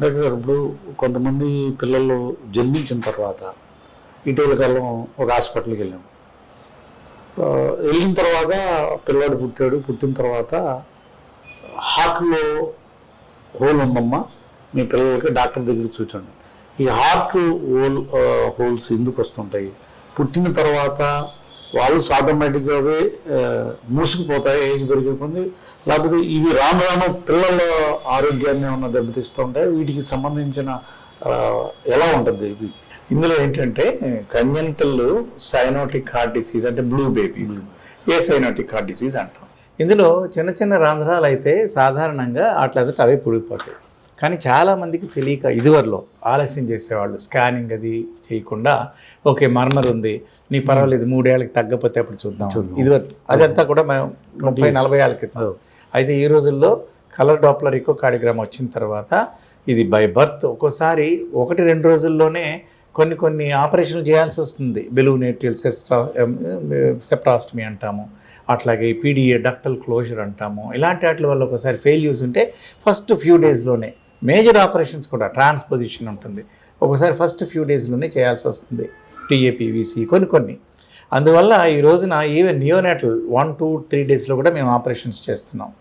Doctor గారు ఇప్పుడు కొంతమంది పిల్లలు జన్మించిన తర్వాత ఇటీవల కాలం ఒక హాస్పిటల్కి వెళ్ళాం. వెళ్ళిన తర్వాత పిల్లాడు పుట్టాడు పుట్టిన తర్వాత హార్ట్లో హోల్ ఉందమ్మా మీ పిల్లలకి డాక్టర్ దగ్గర చూచండి. ఈ హార్ట్ హోల్ హోల్స్ ఎందుకు వస్తుంటాయి? పుట్టిన తర్వాత వాళ్ళు ఆటోమేటిక్గా అవే మూసుకుపోతాయి ఏజ్ పెరిగిపోతుంది లేకపోతే ఇవి రాను రాను పిల్లల ఆరోగ్యాన్ని ఏమన్నా దెబ్బతీస్తూ ఉంటాయి వీటికి సంబంధించిన ఎలా ఉంటుంది ఇవి ఇందులో ఏంటంటే కంజంటల్ సైనోటిక్ హార్ట్ డిసీజ్ అంటే blue babies. Acyanotic heart disease అంటాం? ఇందులో చిన్న చిన్న రంధ్రాలు అయితే సాధారణంగా అట్లా అవే పుడిపోతాయి. కానీ చాలామందికి తెలియక ఇదివరలో ఆలస్యం చేసేవాళ్ళు స్కానింగ్ అది చేయకుండా ఓకే మర్మర్ ఉంది నీ పర్వాలేదు మూడేళ్ళకి తగ్గపోతే అప్పుడు చూద్దాం. ఇదివరకు అదంతా కూడా మేము ముప్పై నలభై ఏళ్ళ క్రితం. అయితే ఈ రోజుల్లో కలర్ డాప్లర్ ఇకో కార్డిగ్రామ్ వచ్చిన తర్వాత ఇది బై బర్త్. ఒక్కోసారి ఒకటి రెండు రోజుల్లోనే కొన్ని కొన్ని ఆపరేషన్లు చేయాల్సి వస్తుంది. బెలూనేటియల్ సెస్టా సెప్టాస్టమీ అంటాము. అట్లాగే పీడిఏ డక్టల్ క్లోజర్ అంటాము. ఇలాంటి వాటి వల్ల ఒకసారి ఫెయిల్యూర్స్ ఉంటే ఫస్ట్ ఫ్యూ డేస్లోనే మేజర్ ఆపరేషన్స్ కూడా ట్రాన్స్పోజిషన్ ఉంటుంది. ఒకసారి ఫస్ట్ ఫ్యూ డేస్లోనే చేయాల్సి వస్తుంది. టీఏపీవీసీ కొన్ని కొన్ని. అందువల్ల ఈ రోజున even neonatal one two three డేస్లో కూడా మేము ఆపరేషన్స్ చేస్తున్నాం.